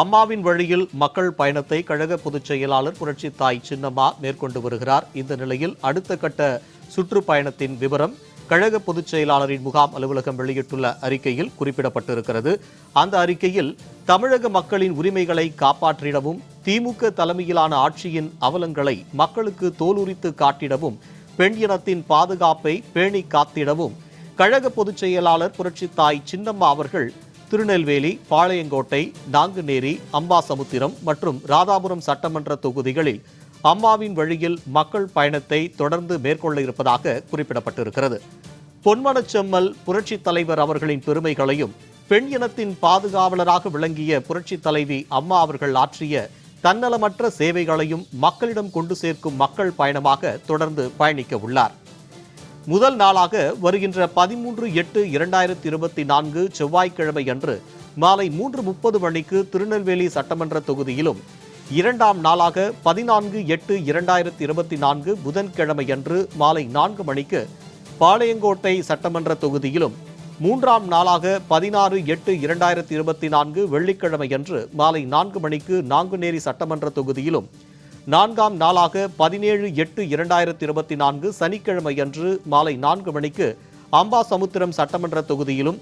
அம்மாவின் வழியில் மக்கள் பயணத்தை கழக பொதுச் செயலாளர் புரட்சி தாய் சின்னம்மா மேற்கொண்டு வருகிறார். இந்த நிலையில் அடுத்த கட்ட சுற்றுப்பயணத்தின் விவரம் கழக பொதுச் செயலாளரின் முகாம் அலுவலகம் வெளியிட்டுள்ள அறிக்கையில் குறிப்பிடப்பட்டிருக்கிறது. அந்த அறிக்கையில் தமிழக மக்களின் உரிமைகளை காப்பாற்றிடவும் திமுக தலைமையிலான ஆட்சியின் அவலங்களை மக்களுக்கு தோலுரித்து காட்டிடவும் பெண் இனத்தின் பாதுகாப்பை பேணி காத்திடவும் கழக பொதுச் செயலாளர் புரட்சி தாய் சின்னம்மா அவர்கள் திருநெல்வேலி பாளையங்கோட்டை நாங்குநேரி அம்பாசமுத்திரம் மற்றும் ராதாபுரம் சட்டமன்ற தொகுதிகளில் அம்மாவின் வழியில் மக்கள் பயணத்தை தொடர்ந்து மேற்கொள்ள இருப்பதாக குறிப்பிடப்பட்டிருக்கிறது. பொன்மனச்செம்மல் புரட்சித் தலைவர் அவர்களின் பெருமைகளையும் பெண் இனத்தின் பாதுகாவலராக விளங்கிய புரட்சித் தலைவி அம்மா அவர்கள் ஆற்றிய தன்னலமற்ற சேவைகளையும் மக்களிடம் கொண்டு சேர்க்கும் மக்கள் பயணமாக தொடர்ந்து பயணிக்க உள்ளார். முதல் நாளாக வருகின்ற பதிமூன்று எட்டு இரண்டாயிரத்தி இருபத்தி நான்கு செவ்வாய்க்கிழமை அன்று மாலை மூன்று முப்பது மணிக்கு திருநெல்வேலி சட்டமன்ற தொகுதியிலும் இரண்டாம் நாளாக பதினான்கு எட்டு இரண்டாயிரத்தி இருபத்தி நான்கு புதன்கிழமையன்று மாலை நான்கு மணிக்கு பாளையங்கோட்டை சட்டமன்ற தொகுதியிலும் மூன்றாம் நாளாக பதினாறு எட்டு இரண்டாயிரத்தி இருபத்தி நான்கு வெள்ளிக்கிழமையன்று மாலை நான்கு மணிக்கு நாங்குநேரி சட்டமன்ற தொகுதியிலும் நான்காம் நாளாக பதினேழு எட்டு இரண்டாயிரத்தி இருபத்தி நான்கு சனிக்கிழமையன்று மாலை நான்கு மணிக்கு அம்பாசமுத்திரம் சட்டமன்ற தொகுதியிலும்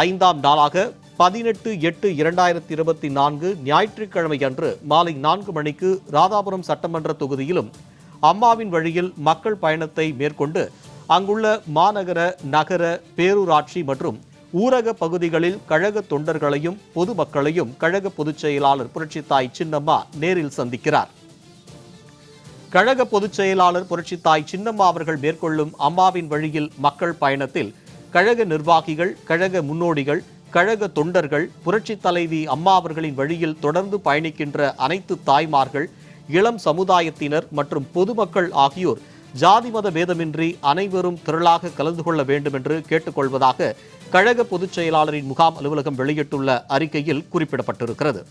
ஐந்தாம் நாளாக பதினெட்டு எட்டு இரண்டாயிரத்தி இருபத்தி நான்கு ஞாயிற்றுக்கிழமையன்று மாலை நான்கு மணிக்கு ராதாபுரம் சட்டமன்ற தொகுதியிலும் அம்மாவின் வழியில் மக்கள் பயணத்தை மேற்கொண்டு அங்குள்ள மாநகர நகர பேரூராட்சி மற்றும் ஊரக பகுதிகளில் கழக தொண்டர்களையும் பொதுமக்களையும் கழக பொதுச் செயலாளர் புரட்சித்தாய் சின்னம்மா நேரில் சந்திக்கிறார். கழக பொதுச் செயலாளர் புரட்சித்தாய் சின்னம்மா அவர்கள் மேற்கொள்ளும் அம்மாவின் வழியில் மக்கள் பயணத்தில் கழக நிர்வாகிகள் கழக முன்னோடிகள் கழக தொண்டர்கள் புரட்சித் தலைவி அம்மா அவர்களின் வழியில் தொடர்ந்து பயணிக்கின்ற அனைத்து தாய்மார்கள் இளம் சமுதாயத்தினர் மற்றும் பொதுமக்கள் ஆகியோர் ஜாதி மத பேதமின்றி அனைவரும் திரளாக கலந்து கொள்ள வேண்டும் என்று கேட்டுக்கொள்வதாக கழக பொதுச் செயலாளரின் முகாம் அலுவலகம் வெளியிட்டுள்ள அறிக்கையில் குறிப்பிடப்பட்டிருக்கிறது.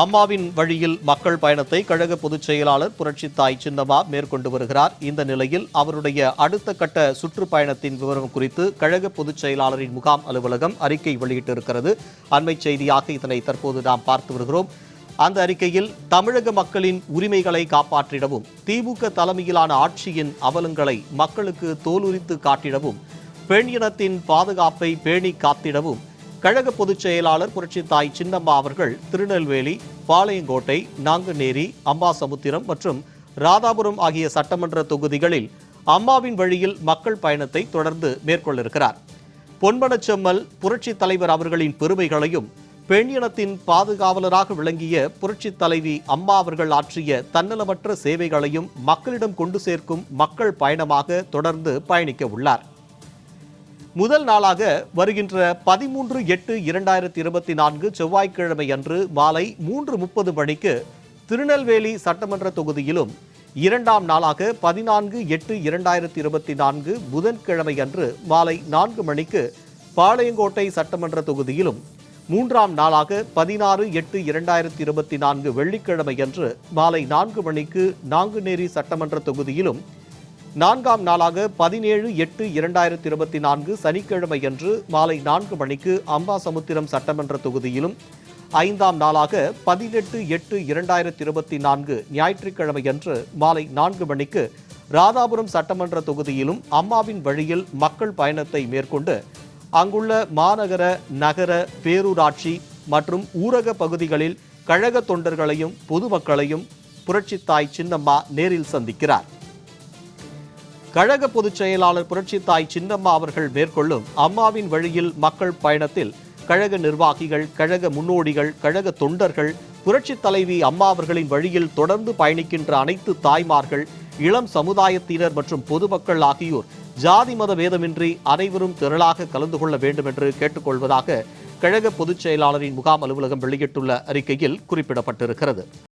அம்மாவின் வழியில் மக்கள் பயணத்தை கழக பொதுச் செயலாளர் புரட்சி தாய் சின்னம்மா மேற்கொண்டு வருகிறார். இந்த நிலையில் அவருடைய அடுத்த கட்ட சுற்றுப்பயணத்தின் விவரம் குறித்து கழக பொதுச் செயலாளரின் முகாம் அலுவலகம் அறிக்கை வெளியிட்டிருக்கிறது. அண்மை செய்தியாக இதனை தற்போது நாம் பார்த்து வருகிறோம். அந்த அறிக்கையில் தமிழக மக்களின் உரிமைகளை காப்பாற்றிடவும் திமுக தலைமையிலான ஆட்சியின் அவலங்களை மக்களுக்கு தோலுரித்து காட்டிடவும் பெண் இனத்தின் பாதுகாப்பை பேணி காத்திடவும் கழக பொதுச் செயலாளர் புரட்சி தாய் சின்னம்மா அவர்கள் திருநெல்வேலி பாளையங்கோட்டை நாங்குநேரி அம்பாசமுத்திரம் மற்றும் ராதாபுரம் ஆகிய சட்டமன்ற தொகுதிகளில் அம்மாவின் வழியில் மக்கள் பயணத்தை தொடர்ந்து மேற்கொள்ள இருக்கிறார் பொன்மனச்செம்மல் புரட்சி தலைவர் அவர்களின் பெருமைகளையும் பெண்யனத்தின் பாதுகாவலராக விளங்கிய புரட்சி தலைவி அம்மா அவர்கள் ஆற்றிய தன்னலமற்ற சேவைகளையும் மக்களிடம் கொண்டு சேர்க்கும் மக்கள் பயணமாக தொடர்ந்து பயணிக்க உள்ளார். முதல் நாளாக வருகின்ற பதிமூன்று எட்டு இரண்டாயிரத்தி இருபத்தி நான்கு செவ்வாய்க்கிழமை அன்று மாலை மூன்று முப்பது மணிக்கு திருநெல்வேலி சட்டமன்ற தொகுதியிலும் இரண்டாம் நாளாக பதினான்கு எட்டு இரண்டாயிரத்தி இருபத்தி நான்கு புதன்கிழமை அன்று மாலை நான்கு மணிக்கு பாளையங்கோட்டை சட்டமன்ற தொகுதியிலும் மூன்றாம் நாளாக பதினாறு எட்டு இரண்டாயிரத்தி இருபத்தி நான்கு வெள்ளிக்கிழமை அன்று மாலை நான்கு மணிக்கு நாங்குநேரி சட்டமன்ற தொகுதியிலும் நான்காம் நாளாக பதினேழு எட்டு இரண்டாயிரத்தி இருபத்தி நான்கு சனிக்கிழமையன்று மாலை நான்கு மணிக்கு அம்பாசமுத்திரம் சட்டமன்ற தொகுதியிலும் ஐந்தாம் நாளாக பதினெட்டு எட்டு இரண்டாயிரத்தி இருபத்தி நான்கு ஞாயிற்றுக்கிழமையன்று மாலை நான்கு மணிக்கு ராதாபுரம் சட்டமன்ற தொகுதியிலும் அம்மாவின் வழியில் மக்கள் பயணத்தை மேற்கொண்டு அங்குள்ள மாநகர நகர பேரூராட்சி மற்றும் ஊரக பகுதிகளில் கழக தொண்டர்களையும் பொதுமக்களையும் புரட்சித்தாய் சின்னம்மா நேரில் சந்திக்கிறார். கழக பொதுச் செயலாளர் புரட்சித்தாய் சின்னம்மா அவர்கள் மேற்கொள்ளும் அம்மாவின் வழியில் மக்கள் பயணத்தில் கழக நிர்வாகிகள் கழக முன்னோடிகள் கழக தொண்டர்கள் புரட்சி தலைவி அம்மா அவர்களின் வழியில் தொடர்ந்து பயணிக்கின்ற அனைத்து தாய்மார்கள் இளம் சமுதாயத்தினர் மற்றும் பொதுமக்கள் ஆகியோர் ஜாதி மத பேதமின்றி அனைவரும் திரளாக கலந்து கொள்ள வேண்டும் என்று கேட்டுக்கொள்வதாக கழக பொதுச் செயலாளரின் முகாம் அலுவலகம் வெளியிட்டுள்ள அறிக்கையில் குறிப்பிடப்பட்டிருக்கிறது.